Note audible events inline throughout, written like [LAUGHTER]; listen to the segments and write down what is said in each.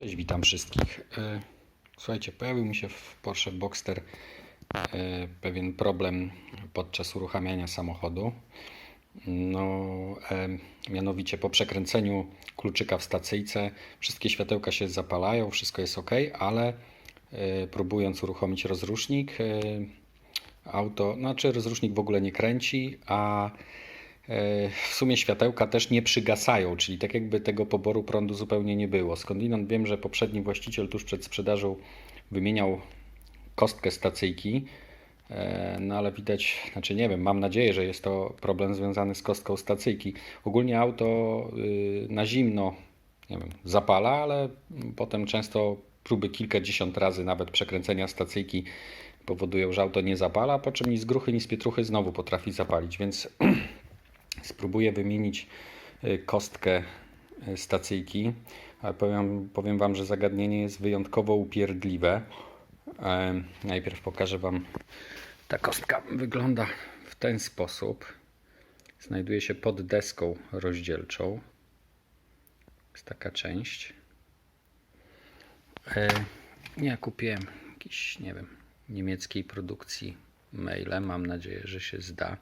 Cześć, witam wszystkich. E, Słuchajcie, pojawił mi się w Porsche Boxster e, pewien problem podczas uruchamiania samochodu. No, e, mianowicie po przekręceniu kluczyka w stacyjce wszystkie światełka się zapalają, wszystko jest ok, ale próbując uruchomić rozrusznik, auto, znaczy rozrusznik w ogóle nie kręci, a W sumie światełka też nie przygasają, czyli tak jakby tego poboru prądu zupełnie nie było. Skądinąd wiem, że poprzedni właściciel tuż przed sprzedażą wymieniał kostkę stacyjki, e, no ale widać, znaczy nie wiem, mam nadzieję, że jest to problem związany z kostką stacyjki. Ogólnie auto y, na zimno, nie wiem, zapala, ale potem często próby kilkadziesiąt razy nawet przekręcenia stacyjki powodują, że auto nie zapala, po czym ni z gruchy, ni z pietruchy znowu potrafi zapalić, więc [CLEARS THROAT] Spróbuję wymienić y, kostkę y, stacyjki, ale powiem, powiem Wam, że zagadnienie jest wyjątkowo upierdliwe. Najpierw pokażę Wam. Ta kostka wygląda w ten sposób. Znajduje się pod deską rozdzielczą. Jest taka część. E, Ja kupiłem jakiś, nie wiem, niemieckiej produkcji maile. Mam nadzieję, że się zda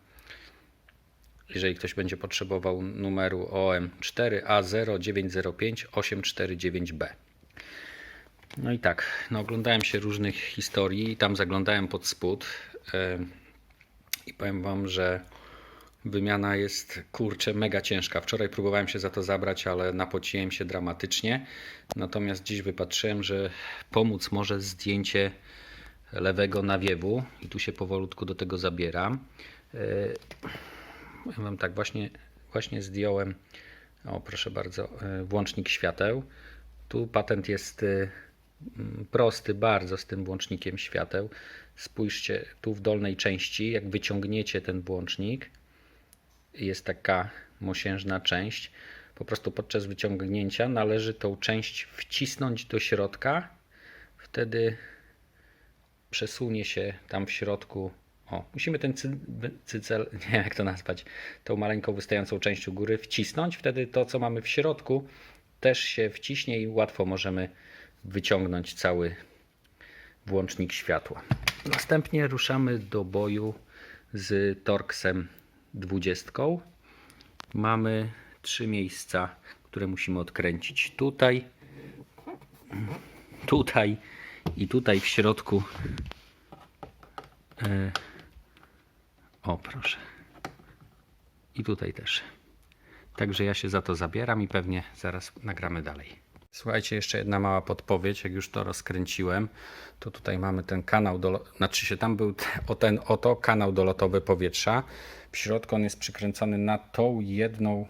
jeżeli ktoś będzie potrzebował numeru OM 4A0905-849B. No i tak, no oglądałem się różnych historii i tam zaglądałem pod spód yy, i powiem Wam, że wymiana jest kurczę mega ciężka. Wczoraj próbowałem się za to zabrać, ale napociłem się dramatycznie. Natomiast dziś wypatrzyłem, że pomóc może zdjęcie lewego nawiewu i tu się powolutku do tego zabieram. Yy, Powiem Wam tak, właśnie, właśnie zdjąłem, o proszę bardzo, y, włącznik świateł. Tu patent jest mm, prosty bardzo z tym włącznikiem świateł. Spójrzcie, tu w dolnej części, jak wyciągniecie ten włącznik, jest taka mosiężna część. Po prostu podczas wyciągnięcia należy tą część wcisnąć do środka. Wtedy przesunie się tam w środku o, musimy ten cy, cycel, [LAUGHS] nie jak to nazwać, tą maleńką wystającą część u góry wcisnąć. Wtedy to, co mamy w środku, też się wciśnie i łatwo możemy wyciągnąć cały włącznik światła. Następnie ruszamy do boju z Torxem 20. Mamy trzy miejsca, które musimy odkręcić. Tutaj, tutaj i tutaj w środku. E, o, proszę. I tutaj też. Także ja się za to zabieram i pewnie zaraz nagramy dalej. Słuchajcie, jeszcze jedna mała podpowiedź. Jak już to rozkręciłem, to tutaj mamy ten kanał, do, znaczy się tam był o ten oto kanał dolotowy powietrza. W środku on jest przykręcony na tą jedną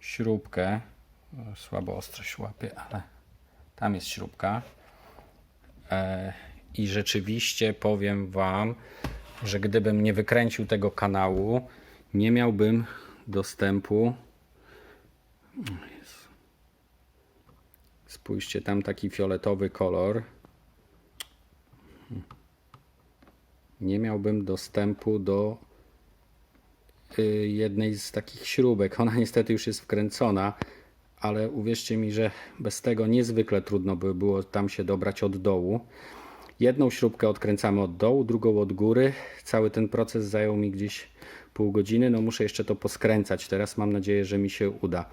śrubkę. O, Słabo ostrość łapie, ale tam jest śrubka. E, I rzeczywiście powiem Wam, że gdybym nie wykręcił tego kanału, nie miałbym dostępu. Spójrzcie, tam taki fioletowy kolor. Nie miałbym dostępu do y, jednej z takich śrubek. Ona niestety już jest wkręcona, ale uwierzcie mi, że bez tego niezwykle trudno by było tam się dobrać od dołu. Jedną śrubkę odkręcamy od dołu, drugą od góry. Cały ten proces zajął mi gdzieś pół godziny. No muszę jeszcze to poskręcać. Teraz mam nadzieję, że mi się uda.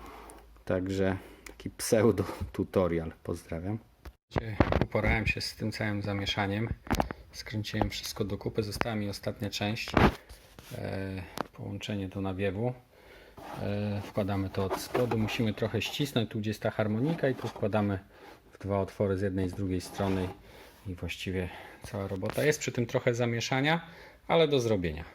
Także taki pseudo tutorial. Pozdrawiam. Uporałem się z tym całym zamieszaniem. Skręciłem wszystko do kupy. Została mi ostatnia część. E, połączenie do nawiewu. E, wkładamy to od spodu. Musimy trochę ścisnąć. Tu gdzie jest ta harmonika i tu wkładamy w dwa otwory z jednej i z drugiej strony i właściwie cała robota. Jest przy tym trochę zamieszania, ale do zrobienia.